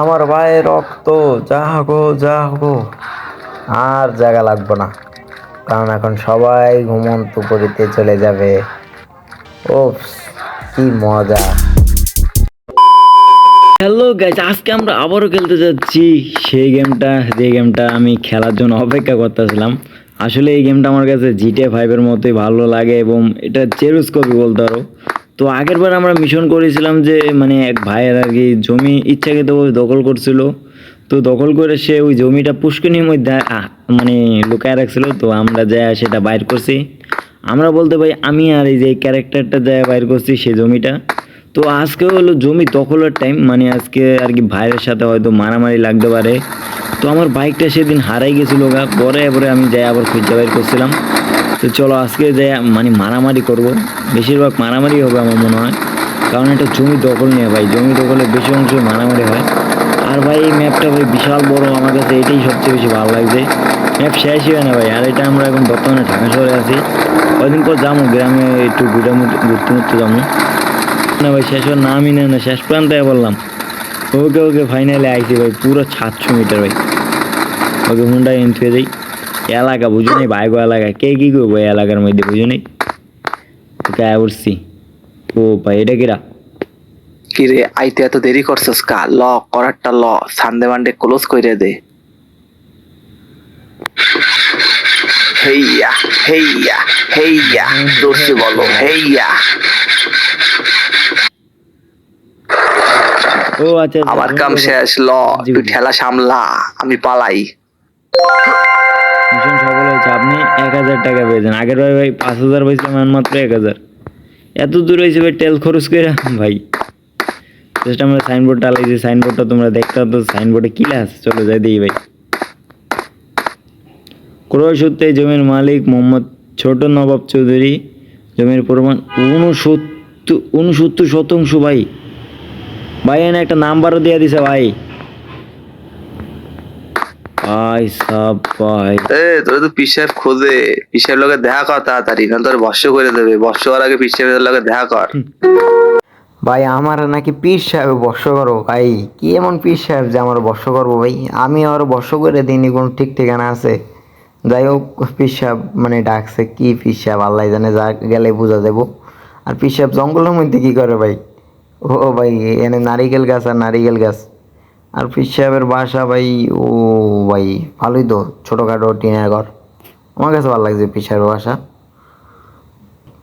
আমার ভাই রক্ত, যা গো যা জাগো আর জায়গা লাগবে না। কারণ এখন সবাই ঘুমন্ত করিতে চলে যাবে। ও কি মজা। হ্যালো গাইজ আজকে আমরা আবারও খেলতে যাচ্ছি সেই গেমটা যে গেমটা আমি খেলার জন্য অপেক্ষা করতেছিলাম। আসলে এই গেমটা আমার কাছে জিটে ফাইভের মতোই ভালো লাগে এবং এটা চেরুস কপি বলতে পারো। তো আগের বার আমরা মিশন করেছিলাম যে মানে এক ভাইয়ের আর কি জমি ইচ্ছাকৃতভাবে দখল করছিল। তো দখল করে সে ওই জমিটা পুষ্কনির মধ্যে মানে লুকায় রাখছিল। তো আমরা যা সেটা বাইর করছি। আমরা বলতে পারি, আমি আর এই যে ক্যারেক্টারটা যা বাইর করছি সেই জমিটা। তো আজকে হলো জমি দখলের টাইম মানে আজকে আর কি ভাইয়ের সাথে হয়তো মারামারি লাগতে পারে। তো আমার বাইকটা সেদিন হারাই গেছিল গা। পরে পরে আমি যাই আবার খুঁজে বাইর করছিলাম। তো চলো আজকে যাই মানে মারামারি করব। বেশিরভাগ মারামারি হবে আমার মনে হয়। কারণ এটা জমি দখল নিয়ে ভাই, জমি দখলে বেশি অংশ মারামারি হয়। আর ভাই, এই ম্যাপটা ভাই বিশাল বড়, আমার কাছে এটাই সবচেয়ে বেশি ভালো লাগছে। ম্যাপ শেষই হয় না ভাই, আর এটা আমরা এখন বর্তমানে ঢাকা শহরে আছি। কদিন পর যাব, গ্রামে একটু ঘুরে ঘুরতে ঘুরতে যাব। না ভাই, শেষ হওয়ার নামই নেই না, শেষ প্রান্তে বললাম। ওকে ওকে ফাইনালে আইছি ভাই, পুরো সাতশো মিটার ভাই। ওকে হুন্ডা এন্ট্রি দেই। এলাকা বুঝো নেই বাইগো এলাকা। কে কি করব এলাকার মধ্যে বুঝো নেই? আয় উঠছি ও ভাই এটা কিরা? কিরে আইতে এত দেরি করছস কা? ল করারটা ল সানডে মানডে ক্লোজ কইরে দে। হেইয়া হেইয়া হেইয়া জোরসে বলো হেইয়া। ও আচ্ছা আচ্ছা, আমার কাম শেষ ল তুই। ঠেলা সামলা আমি পালাই। এক হাজার টাকা পেয়েছেন। আগের বার ভাই পাঁচ হাজার পাইছিলাম এখন মাত্র এক হাজার। এত দূর হয়েছে ভাই, তেল খরচ করে, ভাই। জাস্ট আমরা সাইনবোর্ডটা লাগছে সাইনবোর্ডটা তোমরা দেখতে পাচ্ছ সাইনবোর্ডে কি আছে, চলো যাই দিই ভাই। ক্রয় সূত্রে জমির মালিক মোহাম্মদ ছোট নবাব চৌধুরী, জমির পরিমাণ উনসত্তর উনসত্তর শতাংশ, ভাই। ভাই, এনে একটা নাম্বারও দিয়ে দিছে, ভাই। ভাই সাব ভাই এ তোর তো পিসার খোঁজে। পিসার লগে দেখা কর তাড়াতাড়ি না তোর বর্ষ করে দেবে। বর্ষ হওয়ার আগে পিসারের লগে দেখা কর। ভাই আমার নাকি পীর সাহেব বর্ষ করো ভাই। কি এমন পীর সাহেব যে আমার বর্ষ করব ভাই? আমি আর বর্ষ করে দিইনি কোনো ঠিক ঠিকানা আছে? যাই হোক পীর সাহেব মানে ডাকছে কি পীর সাহেব আল্লাহ জানে যা গেলে বোঝা যাব। আর পীর সাহেব জঙ্গলের মধ্যে কি করে ভাই? ও ভাই এনে নারিকেল গাছ আর নারিকেল গাছ। আর পীর সাহেবের বাসা ভাই, ও ভাই, ভালোই তো, ছোটোখাটো টিনের ঘর। আমার কাছে ভালো লাগছে পীর সাহেবের বাসা।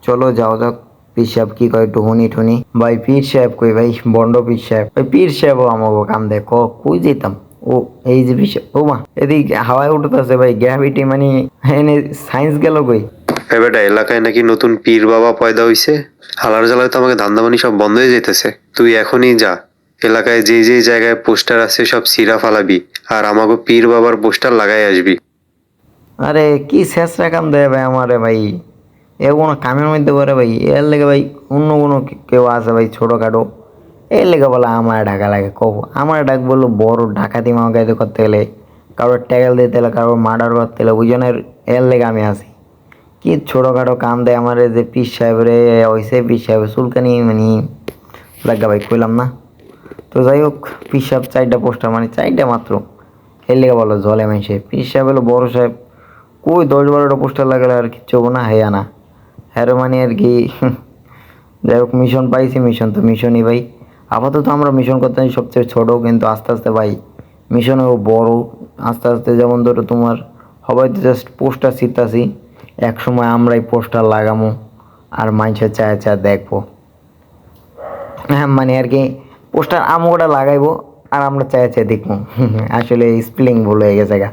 চলো যাও যাক, পীর সাহেব কি কয় একটু হুনি ঠুনি ভাই, পীর সাহেব কই ভাই? বন্ড পীর সাহেব। ভাই পীর সাহেবও আমাকে কাম দেয়, ক, কই যেতাম? ও, এই যে সাহেব, ও মা, এদিক হাওয়ায় উঠতেছে ভাই গ্র্যাভিটি মানে এনে সায়েন্স গেল কই? বেটা, এলাকায় নাকি নতুন পীর বাবা পয়দা হইছে? হালার জ্বালায় তো আমাকে ধান্দামানি সব বন্ধ হয়ে যেতেছে তুই এখনই যা। এলাকায় যে যে জায়গায় পোস্টার আছে সব সিরা ফালাবি, আর আমাকে পীর বাবার পোস্টার লাগাই আসবি। আরে, কি শেষ কাম দেয় ভাই আমারে ভাই? এ কোনো কামের মধ্যে করে ভাই? এর লেগে ভাই অন্য কোনো কেউ আছে ভাই ছোটোখাটো? এর লেগে বলে আমার ঢাকা লাগে, কব। আমার ডাক বলল, বড় ডাকাতি মামাকাইতে করতে গেলে, কারোর ট্যাগেল দিতে গেলে, কারোর মার্ডার করতে গেলে বুঝনের এর লেগে আমি আসি কি ছোটোখাটো কাম দেয় আমার যে পিস সাহেবরে ওইসে পিস সাহেব চুলকানি মানে লাগা ভাই কইলাম না। তো যাই হোক পিস সাহেব চারটা পোস্টার মানে চারটা মাত্র। এর লেগে বলো জলে মাইসে পিস সাহেব হলো বড় সাহেব। কই দশ বারোটা পোস্টার লাগালে আর কিচ্ছু হব না? হেয়া না। হ্যারো মানে আর কি, যাই হোক মিশন পাইছি মিশন তো মিশনই ভাই। আপাতত আমরা মিশন করতে সবচেয়ে ছোটো, কিন্তু আস্তে আস্তে ভাই মিশনেও বড়। আস্তে আস্তে যেমন ধরো তোমার সবাই তো জাস্ট পোস্টার ছিটতাছি। এক সময় আমরাই পোস্টার লাগামো, আর মানুষের চায় চায় দেখব। হ্যাঁ মানে আর কি পোস্টার আমগোটা লাগাইবো আর আমরা চাই চাই দেখব। আসলে স্পেলিং ভুল হয়ে গেছে গা।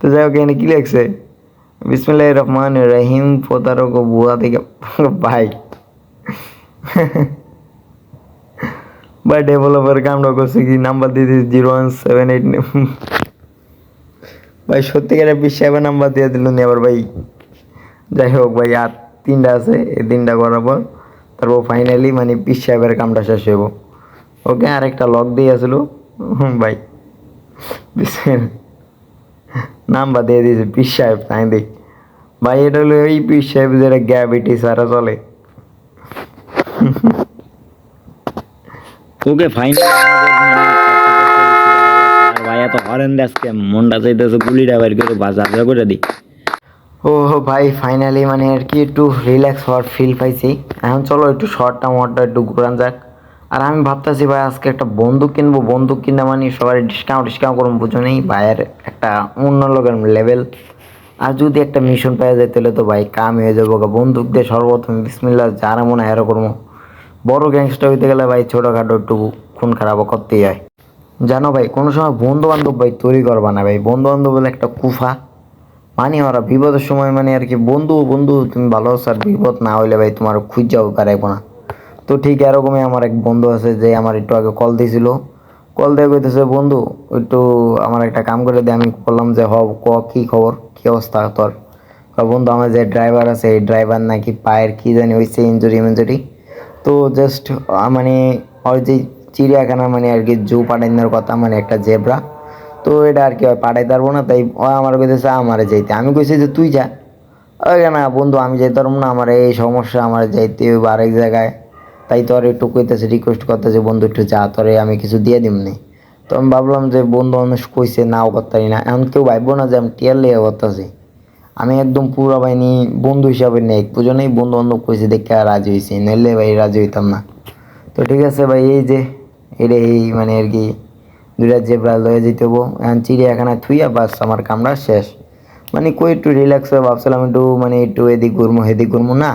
তো যাই হোক এখানে কী লিখছে? বিসমুল্লাহ রহমান রহিম, প্রতারক বুয়া থেকে ভাই। ভাই ডেভেলপার কামটা করছে কি? নাম্বার দিয়ে দিয়েছে জিরো ওয়ান সেভেন এইট। ভাই সত্যিকারের বিশ্বাসের নাম্বার দিয়ে দিল নি আবার ভাই। যাই হোক ভাই, আর তিনটা আছে, এই তিনটা করার পর তারপর ফাইনালি মানে পিস সাহেবের কামটা শেষ হইব। ওকে আরেকটা লক দিয়ে আসলো। হুম, ভাই। নাম্বার দিয়ে দিয়েছে পিস সাহেব তাই দেখ ভাই এটা হলো ওই পিস সাহেব যেটা গ্যাভিটি সারা চলে। ওকে ফাইনাল তো হরেন দে আজকে মনটা চাইতেছে গুলিটা বাইর করে বাজা করে দিই। ও ভাই ফাইনালি মানে আর কি একটু রিল্যাক্স হওয়ার ফিল পাইছি। এখন চলো একটু শর্টটা মোটটা একটু ঘুরান যাক। আর আমি ভাবতেছি, ভাই, আজকে একটা বন্দুক কিনবো। বন্দুক কিনা মানে সবাই ডিসকাউন্ট ডিসকাউন্ট করব, বুঝো নেই? ভাইয়ের একটা অন্য লোকের লেভেল আর যদি একটা মিশন পাওয়া যায়, তাহলে তো ভাই কাম হয়ে যাব। বন্দুক দিয়ে সর্বপ্রথম বিসমিল্লা যারা মনে হয় করব। বড় গ্যাংস্টার হইতে গেলে ভাই ছোটোখাটো একটু খুন খারাপ করতেই হয়। জানো ভাই, কোনো সময় বন্ধু বান্ধব ভাই তৈরি করবা না ভাই। বন্ধু বান্ধব বলে একটা কুফা। মানে ওরা বিপদের সময় মানে আর কি, বন্ধু বন্ধু, তুমি ভালো আছো আর বিপদ না হইলে ভাই তোমার খুঁজ যাও পারাইবো না। তো ঠিক এরকমই আমার এক বন্ধু আছে যে আমার একটু আগে কল দিয়েছিল। কল দিয়ে কইতেছে, বন্ধু, একটু আমার একটা কাম করে দিয়ে আমি বললাম যে, হ, ক, কী খবর? কী অবস্থা তোর? বন্ধু, আমার যে ড্রাইভার আছে, এই ড্রাইভার নাকি পায়ের কী জানি হয়েছে ইঞ্জুরি মিঞ্জুরি তো জাস্ট মানে ওর যে চিড়িয়াখানা মানে আর কি জু পাঠানোর কথা মানে একটা জেব্রা। তো এটা আর কি পাঠাই পারব না, তাই ও আমার কইতেছে, আমারে যাইতে। আমি কইছি যে, তুই যা। ওই না, বন্ধু, আমি যাইতে পারব না, আমার এই সমস্যা, আমার যাইতে হইব আরেক জায়গায়। তাই তো আর একটু কইতেছে রিকোয়েস্ট করতেছে, বন্ধু, একটু যা, তোরে আমি কিছু দিয়ে দিমনি। তো আমি ভাবলাম যে বন্ধু মানুষ কইছে, নাও, করতারি না। এখন কেউ ভাববো না যে আমি টিয়ার লিয়ে করতেছি। আমি একদম পুরো বাহিনী বন্ধু হিসাবে নেই। পুজোনেই বন্ধু বান্ধব কইছে, দেখে আর রাজি হয়েছি নইলে ভাই রাজি হইতাম না। তো ঠিক আছে ভাই, এই যে এটা এই মানে আর কি, দুইটা জেব্রা লয়ে যেতে হব। এখন চিড়িয়াখানায় থুইয়া বাস, আমার কামটা শেষ। মানে কই একটু রিল্যাক্স হয়ে ভাবছিলাম, একটু মানে একটু এদিক ঘুরমু হেদিক ঘুরমু না।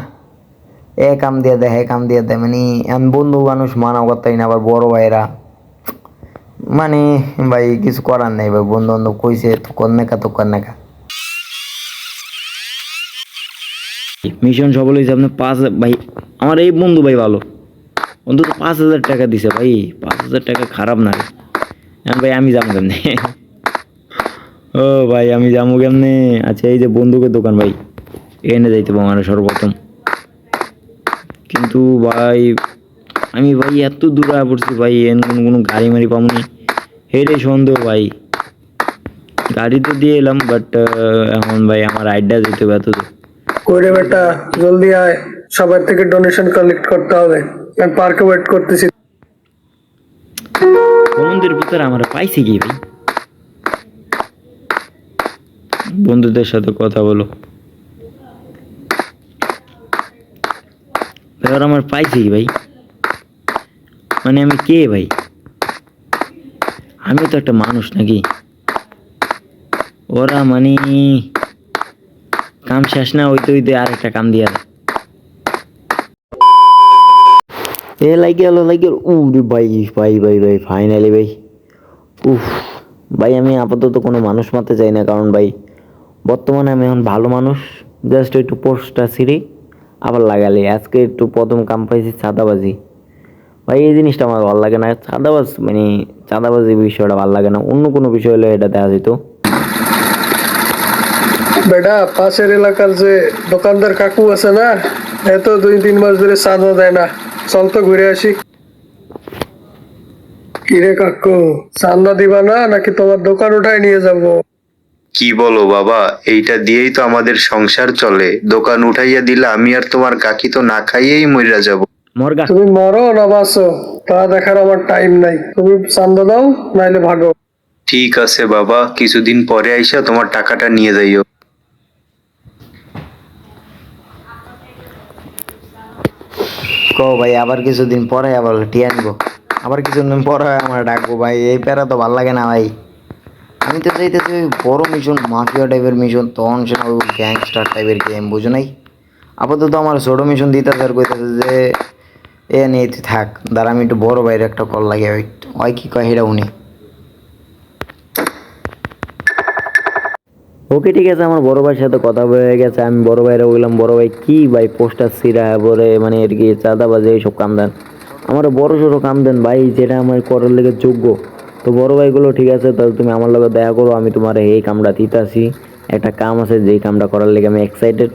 এ কাম দিয়ে দেয় হে কাম দিয়ে দেয় মানে এখন বন্ধু মানুষ মানাও করতেই না, আবার বড় ভাইরা। মানে ভাই, কিছু করার নেই ভাই বন্ধু বান্ধব কইছে তো কর নাকা তো কর নাকা। মিশন সফল হয়েছে আপনার পাঁচ হাজার- ভাই, আমার এই বন্ধু ভাই ভালো। বন্ধু তো পাঁচ হাজার টাকা দিছে, ভাই, পাঁচ হাজার টাকা খারাপ না রে। ভাই, আমি যাব কেমনে? ও ভাই, আমি যাব কেমনে? আচ্ছা এই যে বন্ধুকের দোকান, ভাই এনে যাইতে পারব আমার সর্বপ্রথম। কিন্তু ভাই আমি ভাই এত দূরে পড়ছি ভাই এন কোনো কোনো গাড়ি মারি পাবনি হেরে সন্দেহ ভাই। গাড়ি তো দিয়ে এলাম বাট এখন ভাই আমার আইডিয়া যেতে হবে এত কইরে বেটা জলদি আয়। সবার থেকে ডোনেশন কালেক্ট করতে হবে। আমি পার্কে ওয়েট করতেছি। বন্ধুদের ভিতরে আমার পাইছে কি ভাই? বন্ধুদের সাথে কথা বলো। এবার আমার পাইছে ভাই? মানে আমি কে ভাই? আমি তো একটা মানুষ নাকি? ওরা মানে কাম শেষ না হইতে হইতে আর একটা কাম দিয়া। এ লাগে গেল লাগে গেল উ ভাই ভাই ভাই ভাই ফাইনালি ভাই। উফ, ভাই, আমি আপাতত কোনো মানুষ মারতে চাই না, কারণ ভাই, বর্তমানে আমি এখন ভালো মানুষ। জাস্ট একটু পোস্টটা ছিঁড়ি। আবার লাগালি। আজকে একটু প্রথম কাম পাইছি চাঁদাবাজি। ভাই, এই জিনিসটা আমার ভালো লাগে না। চাঁদাবাজ মানে চাঁদাবাজি বিষয়টা ভালো লাগে না। অন্য কোনো বিষয় হলে এটা দেখা যেত। বেটা, পাশের এলাকার যে দোকানদার কাকু আছে না এত দুই তিন মাস ধরে চাঁদা দেয় না। চল তো ঘুরে আসি। কিরে কাকু চান্দা দিবা না? নাকি তোমার দোকান উঠায় নিয়ে যাব? কি বলো বাবা? এইটা দিয়েই তো আমাদের সংসার চলে। দোকান উঠাইয়া দিলে আমি আর তোমার কাকি তো না খাইয়েই মরিয়া যাব। মর্গা। তুমি মরো না বাঁচো তা দেখার আমার টাইম নাই। তুমি চান্দা দাও নাইলে ভাগো। ঠিক আছে বাবা কিছুদিন পরে আইসা তোমার টাকাটা নিয়ে যাইও। কো ভাই আবার কিছুদিন পরে আবার টিয়া আনব আবার কিছুদিন পরে আমার ডাকবো ভাই এই প্যারা তো ভালো লাগে না ভাই। আমি তো চাইতেছি ওই বড় মিশন মাফিয়া টাইপের মিশন তখন সে ওই গ্যাংস্টার টাইপের গেম বুঝো নাই? আপাতত আমার ছোটো মিশন দিতে আর কইতেছে যে, এ নিয়ে তুই থাক, দাঁড়া, আমি একটু বড় বাইরে একটা কল লাগে ওই কি কয় হেরা উনি। ওকে, ঠিক আছে, আমার বড় ভাইয়ের সাথে কথা হয়ে গেছে, আমি বড় ভাইরা বললাম, বড় ভাই, কি ভাই, পোস্টার সিরা বলে মানে আর কি চাঁদাবাজে, এইসব কাম দেন। আমার বড় সড়ো কাম দেন, ভাই, যেটা আমার করার লেগে যোগ্য। তো বড় ভাইগুলো ঠিক আছে তাহলে তুমি আমার লগে দেখা করো আমি তোমার এই কামটা দিতাছি। একটা কাম আছে যেই কামটা করার লেগে আমি এক্সাইটেড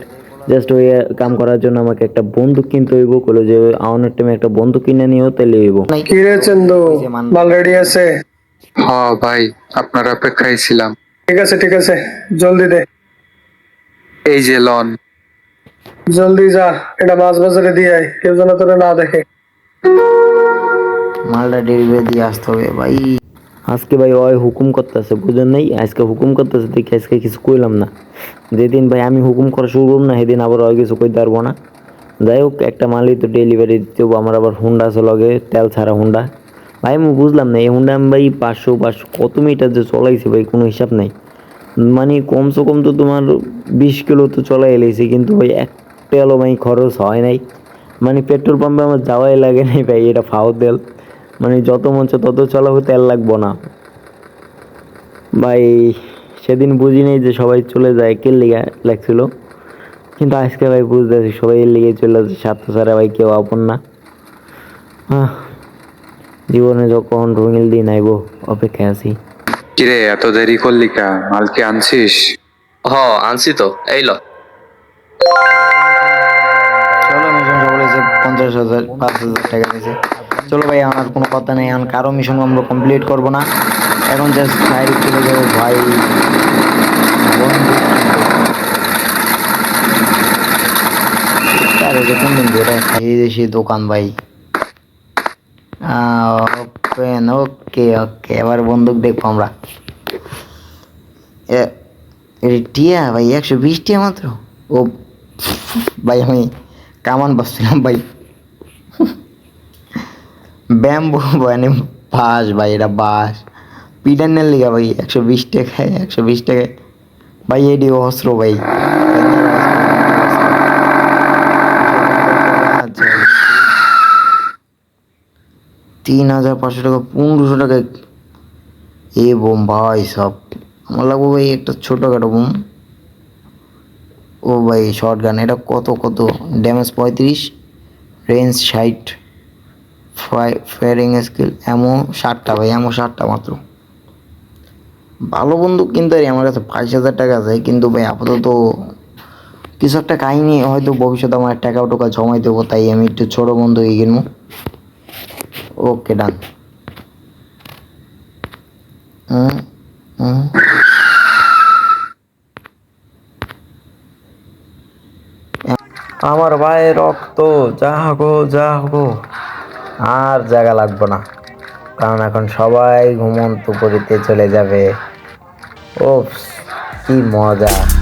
জাস্ট ওই কাম করার জন্য আমাকে একটা বন্দুক কিনতে হইব কইলো যে আউনের টাইমে একটা বন্দুক কিনে নিও তাহলে হইব। কিরে চন্দু? মাল রেডি আছে? হ্যাঁ ভাই আপনার অপেক্ষায় ছিলাম। ঠিক আছে ঠিক আছে জলদি দে। এই যে লন। জলদি যা এটা মাছ বাজারে দিয়ে আয় কেউ যেন তোরা না দেখে। মালটা ডেলিভারি দিয়ে আসতে হবে ভাই। আজকে ভাই ওই হুকুম করতেছে, বুঝেন নাই? আজকে হুকুম করতেছে দেখি আজকে কিছু কইলাম না। যেদিন ভাই আমি হুকুম করা শুরু করব না, সেদিন আবার ওই কিছু কইতে পারব না। যাই হোক, একটা মালই তো ডেলিভারি দিতে হব, আমার আবার হুন্ডা আছে লগে, তেল ছাড়া হুন্ডা। ভাই আমি বুঝলাম না, এই হুন্ডা আমি ভাই পাঁচশো পাঁচশো, কত মিটার যে চলাইছি ভাই, কোনো হিসাব নাই। মানে কমসে কম তো তোমার বিশ কিলো তো চলাই এলেছি কিন্তু ভাই এক তেলও ভাই খরচ হয় নাই। মানে পেট্রোল পাম্পে আমার যাওয়াই লাগে নাই ভাই, এটা ফাও তেল। মানে যত মন চায় তত চালাবো তেল লাগবো না। ভাই সেদিন বুঝি নাই যে সবাই চলে যায় কে লিগা লাগছিল? কিন্তু আজকে ভাই বুঝতেছি সবাই এর লিগে চলে যাচ্ছে সাতটা ছাড়া ভাই কেউ আপন না। জীবনে যখন রঙিল দিন আইব অপেক্ষায় আছি। কিরে এত দেরি করলি কা? মাল কি আনছিস? হ আনছি তো এই ল। চলো মিশন সফল পঞ্চাশ হাজার পাঁচ হাজার টাকা দিয়েছে চলো ভাই, আমার কোনো কথা নেই, এখন কারও মিশন আমরা কমপ্লিট করব না। এখন জাস্ট ফাইল চলে যাব, ভাই। বন্ধু আরে এই দেশি দোকান ভাই। ওপেন ওকে ওকে এবার বন্দুক দেখব আমরা। টিয়া ভাই, একশো বিশ টিয়া মাত্র? ও, ভাই আমি কামান বসছিলাম ভাই। ব্যাম্বু মানে বাস ভাই, এটা বাস পিটানের লিগা ভাই, একশো বিশ টাকায়, একশো বিশ টাকায়। ভাই, এটি অস্ত্র ভাই। তিন হাজার পাঁচশো টাকা, পনেরোশো টাকা এ বোম ভাই, সব। আমার লাগবো ভাই একটা ছোটোখাটো বোম। ও ভাই শর্ট গান এটা কত কত? ড্যামেজ পঁয়ত্রিশ রেঞ্জ ষাট। ফায়ারিং স্কিল, এমো ষাটটা ভাই, এমো ষাটটা মাত্র। ভালো বন্দুক কিনতে পারি, আমার কাছে বাইশ হাজার টাকা আছে, কিন্তু ভাই আপাতত কিছু একটা কাহিনী, হয়তো ভবিষ্যতে আমার টাকা টোকা জমাই দেবো, তাই আমি একটু ছোটো বন্ধু কিনবো। ওকে, ডান। আমার ভাইয়ের রক্ত যাগো যাগো আর জায়গা লাগবে না। কারণ এখন সবাই ঘুমন্ত করিতে চলে যাবে। ও কি মজা।